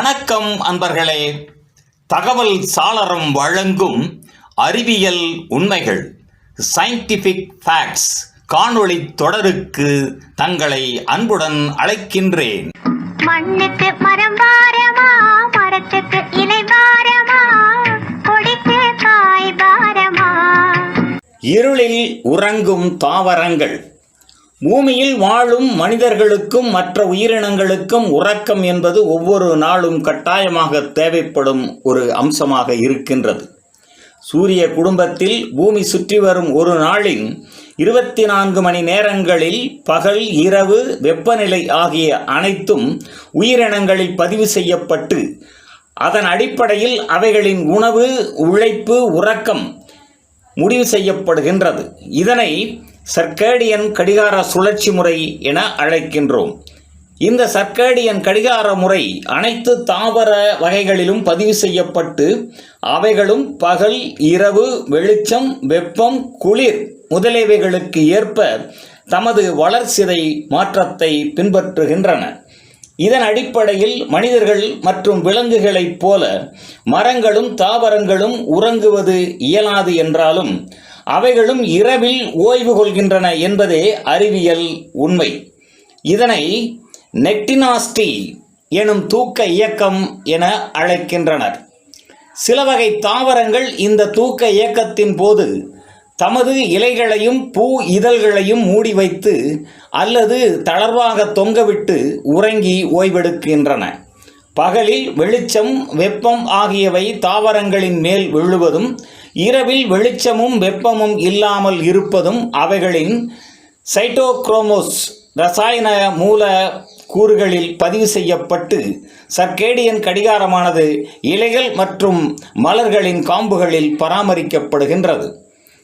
வணக்கம் அன்பர்களே. தகவல் சாளரம் வழங்கும் அறிவியல் உண்மைகள் சயின்டிஃபிக் ஃபேக்ட்ஸ் காணொளி தொடருக்கு தங்களை அன்புடன் அழைக்கின்றேன். மண்ணுக்கு மரம் பாரமா மரத்துக்கு இலை பாரமா கொடிக்கு காய் பாரமா இருளில் உறங்கும் தாவரங்கள் பூமியில் வாழும் மனிதர்களுக்கும் மற்ற உயிரினங்களுக்கும் உறக்கம் என்பது ஒவ்வொரு நாளும் கட்டாயமாக தேவைப்படும் ஒரு அம்சமாக இருக்கின்றது. சூரிய குடும்பத்தில் பூமி சுற்றி வரும் ஒரு நாளின் இருபத்தி நான்கு மணி நேரங்களில் பகல் இரவு வெப்பநிலை ஆகிய அனைத்தும் உயிரினங்களில் பதிவு செய்யப்பட்டு அதன் அடிப்படையில் அவைகளின் உணவு உழைப்பு உறக்கம் முடிவு செய்யப்படுகின்றது. இதனை சர்க்கேடியன் கடிகார சுழற்சி முறை என அழைக்கின்றோம். இந்த சர்க்கேடியன் கடிகார முறை அனைத்து தாவர வகைகளிலும் பதிவு செய்யப்பட்டு அவைகளும் பகல் இரவு வெளிச்சம் வெப்பம் குளிர் முதலியவைகளுக்கு ஏற்ப தமது வளர்சிதை மாற்றத்தை பின்பற்றுகின்றன. இதன் அடிப்படையில் மனிதர்கள் மற்றும் விலங்குகளைப் போல மரங்களும் தாவரங்களும் உறங்குவது இயலாது என்றாலும் அவைகளும் இரவில் ஓய்வு கொள்கின்றன என்பதே அறிவியல் உண்மை. இதனை நெக்டினாஸ்டி எனும் தூக்க இயக்கம் என அழைக்கின்றனர். சில வகை தாவரங்கள் இந்த தூக்க இயக்கத்தின் போது தமது இலைகளையும் பூ இதழ்களையும் மூடி வைத்து அல்லது தளர்வாக தொங்கவிட்டு உறங்கி ஓய்வெடுக்கின்றன. பகலில் வெளிச்சம் வெப்பம் ஆகியவை தாவரங்களின் மேல் விழுவதும் இரவில் வெளிச்சமும் வெப்பமும் இல்லாமல் இருப்பதும் அவைகளின் சைட்டோக்ரோமோஸ் ரசாயன மூல கூறுகளில் பதிவு செய்யப்பட்டு சர்க்கேடியன் கடிகாரமானது இலைகள் மற்றும் மலர்களின் காம்புகளில் பராமரிக்கப்படுகின்றது.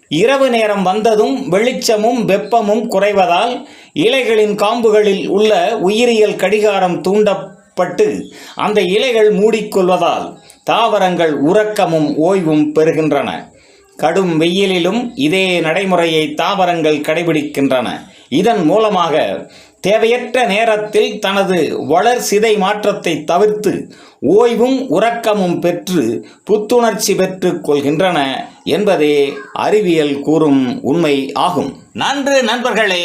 இரவு நேரம் வந்ததும் வெளிச்சமும் வெப்பமும் குறைவதால் இலைகளின் காம்புகளில் உள்ள உயிரியல் கடிகாரம் தூண்ட பட்டு அந்த இலைகள் மூடிக்கொள்வதால் தாவரங்கள் உறக்கமும் ஓய்வும் பெறுகின்றன. கடும் வெயிலிலும் இதே நடைமுறையை தாவரங்கள் கடைபிடிக்கின்றன. இதன் மூலமாக தேவையற்ற நேரத்தில் தனது வளர்சிதை மாற்றத்தை தவிர்த்து ஓய்வும் உறக்கமும் பெற்று புத்துணர்ச்சி பெற்றுக் கொள்கின்றன என்பதே அறிவியல் கூறும் உண்மை ஆகும். நன்று நண்பர்களே!